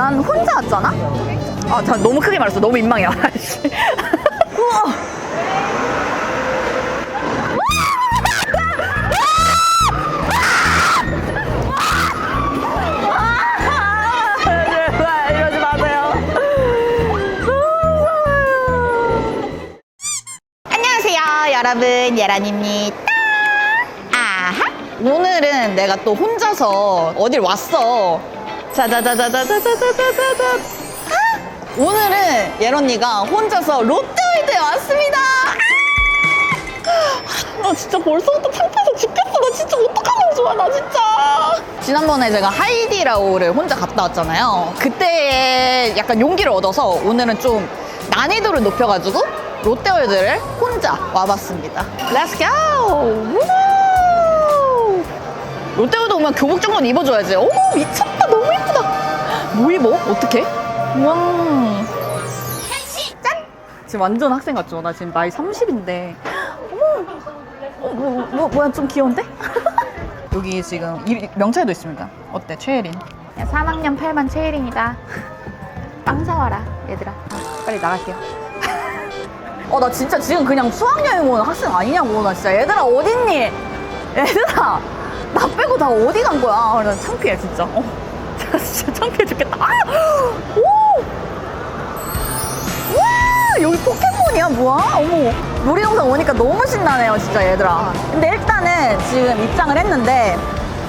난 혼자 왔잖아? 아, 자, 너무 크게 말했어. 너무 민망해. 아이씨. 우와. 제발 이러지 마세요. 안녕하세요, 여러분. 예란입니다. 아하. 오늘은 내가 또 혼자서 어딜 왔어. 자자자자자자자자자자. 오늘은 예런이가 혼자서 롯데월드에 왔습니다. 아! 나 진짜 벌써부터 창피해서 죽겠어. 나 진짜 어떡하면 좋아, 나 진짜. 지난번에 제가 하이디라오를 혼자 갔다 왔잖아요. 그때 약간 용기를 얻어서 오늘은 좀 난이도를 높여가지고 롯데월드를 혼자 와봤습니다. Let's! 롯데월드 오면 교복 정도는 입어줘야지. 어머, 미쳤다. 예쁘다. 뭐 입어? 어떡해? 와. 짠! 지금 완전 학생 같죠? 나 지금 나이 30인데. 어머! 어, 뭐, 뭐, 뭐야, 좀 귀여운데? 여기 지금 이- 명찰도 있습니다. 어때, 최예린? 3학년 8반 최예린이다. 빵 사와라, 얘들아. 아, 빨리 나갈게요. 어, 나 진짜 지금 그냥 수학여행 온 학생 아니냐고. 나 진짜 얘들아, 어딨니? 얘들아, 나 빼고 다 어디 간 거야? 아, 나 창피해, 진짜. 어, 나 진짜 창피해 죽겠다. 아! 오! 와! 여기 포켓몬이야, 뭐야? 어머. 놀이동산 오니까 너무 신나네요, 진짜 얘들아. 근데 일단은 지금 입장을 했는데,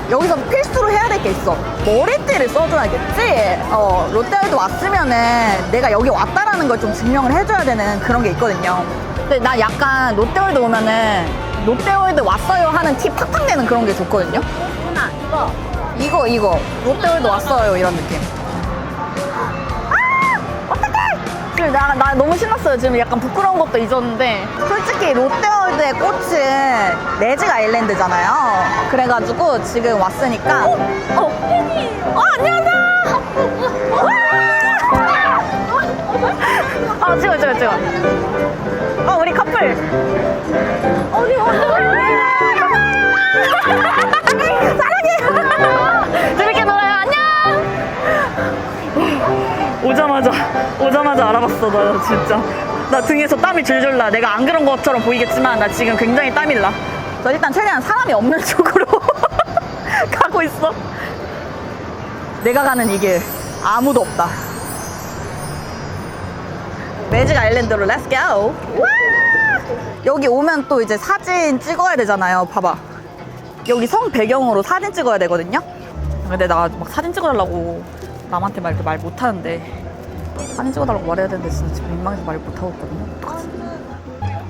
여기서 필수로 해야 될 게 있어. 머리띠를 써줘야겠지? 어, 롯데월드 왔으면은 내가 여기 왔다라는 걸 좀 증명을 해줘야 되는 그런 게 있거든요. 근데 나 약간 롯데월드 오면은 롯데월드 왔어요 하는 티 팍팍 내는 그런 게 좋거든요. 누나, 이거. 이거, 이거. 롯데월드 왔어요, 이런 느낌. 지금 나, 나 너무 신났어요. 지금 약간 부끄러운 것도 잊었는데. 솔직히 롯데월드의 꽃은 매직 아일랜드잖아요. 그래가지고 지금 왔으니까. 어, 어. 어, 안녕하세요. 와! 아, 찍어, 찍어, 찍어. 어, 우리 커플. 어디, 어디, 오자마자 알아봤어 나 진짜. 나 등에서 땀이 줄줄 나. 내가 안 그런 것처럼 보이겠지만 나 지금 굉장히 땀이 나저 일단 최대한 사람이 없는 쪽으로 가고 있어. 내가 가는 이 길 아무도 없다. 매직 아일랜드로 렛츠 고 여기 오면 또 이제 사진 찍어야 되잖아요. 봐봐. 여기 성 배경으로 사진 찍어야 되거든요. 근데 나 막 사진 찍어달라고 남한테 막 이렇게 말 못하는데 사진 찍어달라고 말해야 되는데 진짜 지금 민망해서 말 못하고 있거든요 어떡하지?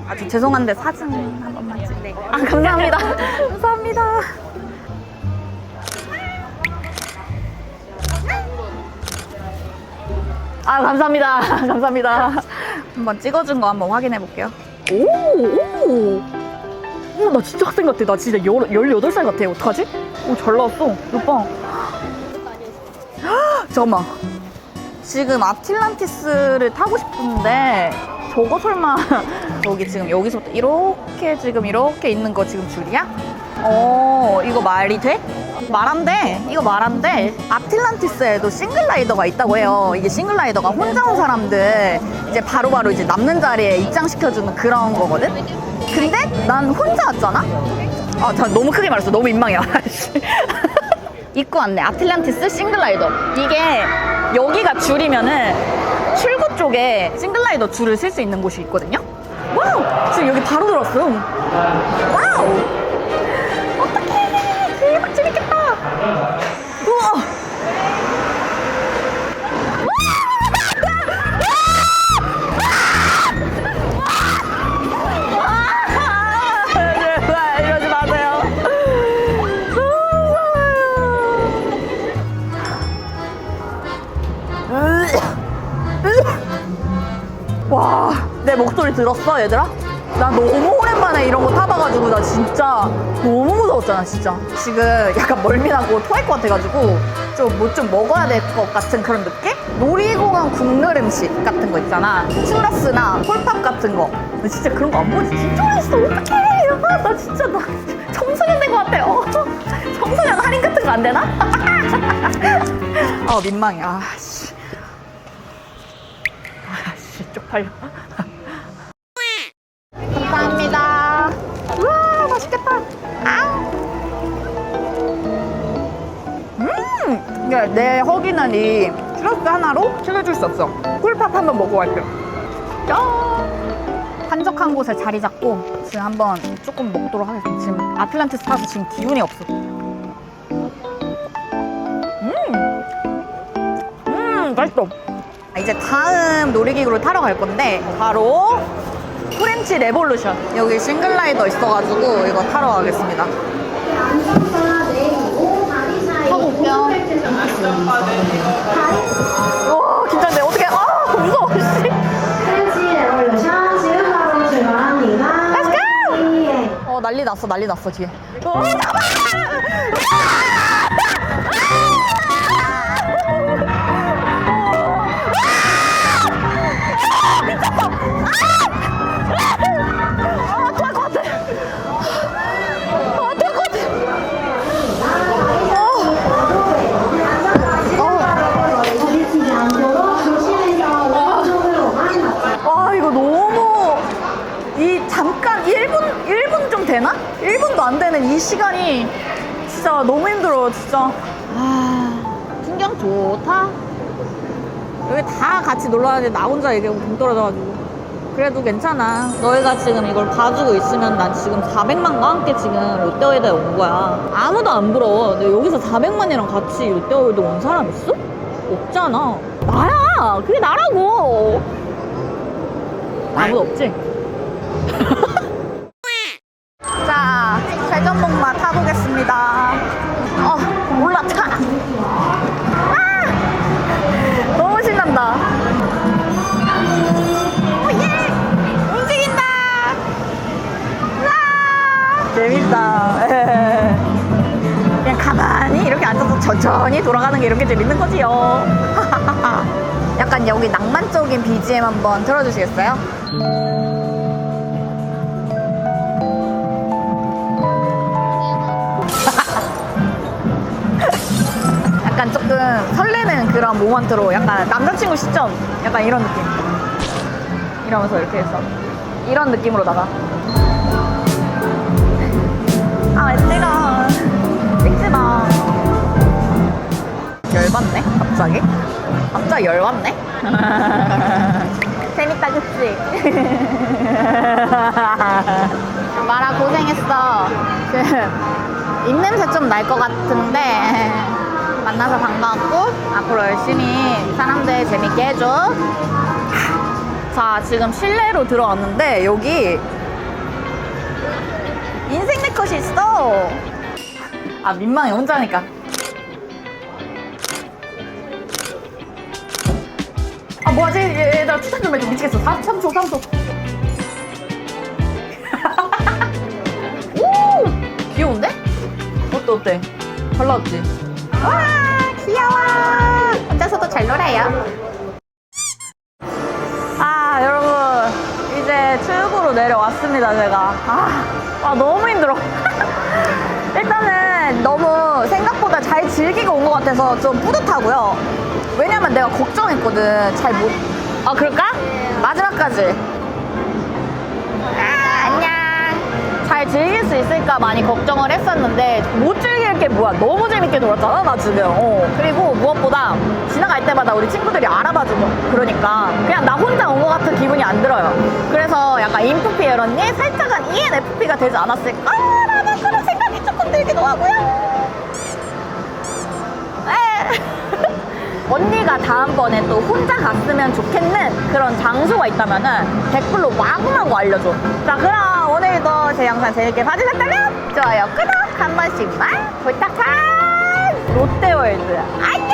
아주 죄송한데 사진 한 번만 찍 네. 아 감사합니다 감사합니다 아 감사합니다 감사합니다 한번 찍어준 거 한번 확인해 볼게요 오 오 오, 나 진짜 학생 같아. 나 진짜 열, 18살 같아. 어떡하지? 오, 잘 나왔어. 오빠. 잠깐만. 지금 아틀란티스를 타고 싶은데 저거 설마 여기 지금 여기서부터 이렇게 지금 이렇게 있는 거 지금 줄이야? 어 이거 말이 돼? 말안 돼. 이거 말안 돼. 아틀란티스에도 싱글라이더가 있다고 해요. 이게 싱글라이더가 혼자 온 사람들 이제 바로바로 이제 남는 자리에 입장시켜주는 그런 거거든? 근데 난 혼자 왔잖아? 아, 자, 너무 크게 말했어. 너무 민망해. 입구 안내 아틀란티스 싱글라이더 이게 여기가 줄이면은 출구 쪽에 싱글라이더 줄을 쓸 수 있는 곳이 있거든요. 와우! 지금 여기 바로 들었어요. 와우 와, 내 목소리 들었어, 얘들아? 나 너무 오랜만에 이런 거 타봐가지고 나 진짜 너무 무서웠잖아, 진짜. 지금 약간 멀미나고 토할 것 같아가지고 좀 뭐 좀 먹어야 될 것 같은 그런 느낌? 놀이공원 국룰 음식 같은 거 있잖아. 츄러스나 홀팝 같은 거. 나 진짜 그런 거 안 보지 진짜 맛있어. 어떡해. 아, 나 진짜 나 청소년 된 것 같아. 어, 청소년 할인 같은 거 안 되나? 아, 민망해. 아, 씨. 달려. 감사합니다. 우와, 맛있겠다. 아. 음, 내 허기는 이 추러스 하나로 채워줄 수 없어. 꿀팝 한번 먹고 갈게요. 짠! 한적한 곳에 자리 잡고 지금 한번 조금 먹도록 하겠습니다. 지금 아틀란티스 타서 지금 기운이 없어. 음, 음, 맛있어. 이제 다음 놀이기구를 타러 갈 건데 바로 프렌치 레볼루션. 여기 싱글라이더 있어가지고 이거 타러 가겠습니다. 타고 올게요. 와, 긴장돼. 어떻게? 아, 무서워. 씨. 어 난리 났어 난리 났어 뒤에 어, 부딪 이 잠깐 1분 1분 좀 되나? 1분도 안 되는 이 시간이 진짜 너무 힘들어 진짜. 아 풍경 좋다. 여기 다 같이 놀러 왔는데 나 혼자 얘기하고 동 떨어져가지고. 그래도 괜찮아. 너희가 지금 이걸 봐주고 있으면 난 지금 400만과 함께 지금 롯데월드에 온 거야. 아무도 안 부러워. 근데 여기서 400만이랑 같이 롯데월드 온 사람 있어? 없잖아. 나야! 그게 나라고! 아무도 없지? 자, 회전목마 타보겠습니다. 어, 올라타! 아! 너무 신난다. 오, 예! 움직인다! 와! 재밌다. 예. 그냥 가만히 이렇게 앉아서 천천히 돌아가는 게 이렇게 재밌는 거지요. 약간 여기 낭만적인 BGM 한번 틀어주시겠어요? 조금 설레는 그런 모먼트로 약간 남자친구 시점 약간 이런 느낌. 이러면서 이렇게 해서 이런 느낌으로다가. 아 찍어 찍지 마 열받네 갑자기? 갑자기 열받네? 재밌다 그치? 마라 고생했어. 그 입냄새 좀 날 것 같은데 만나서 반가웠고 앞으로 열심히 사람들 재밌게 해줘. 자 지금 실내로 들어왔는데 여기 인생 네컷이 있어. 아 민망해 혼자니까. 아 뭐하지? 얘들아 추천 좀 해줘. 미치겠어. 3, 3초 3초. 오! 귀여운데? 어때 어때? 잘 나왔지? 와 놀아요. 아 여러분 이제 출구로 내려왔습니다 제가. 아, 아 너무 힘들어. 일단은 너무 생각보다 잘 즐기고 온 것 같아서 좀 뿌듯하고요. 왜냐면 내가 걱정했거든. 잘 못 아 그럴까? 마지막까지. 아, 안녕. 잘 즐길 수 있을까 많이 걱정을 했었는데 못 즐 길게 뭐야 너무 재밌게 놀았잖아 나 지금 어. 그리고 무엇보다 지나갈 때마다 우리 친구들이 알아봐주고 그러니까 그냥 나 혼자 온 것 같은 기분이 안 들어요 그래서 약간 인프피 이런니 살짝은 ENFP가 되지 않았을까라는 그런 생각이 조금 들기도 하고요 에. 언니가 다음번에 또 혼자 갔으면 좋겠는 그런 장소가 있다면은 댓글로 마구마구 알려줘. 자, 그럼 오늘도 제 영상 재밌게 봐주셨다면 좋아요, 구독 한 번씩만 부탁한 롯데월드 안녕!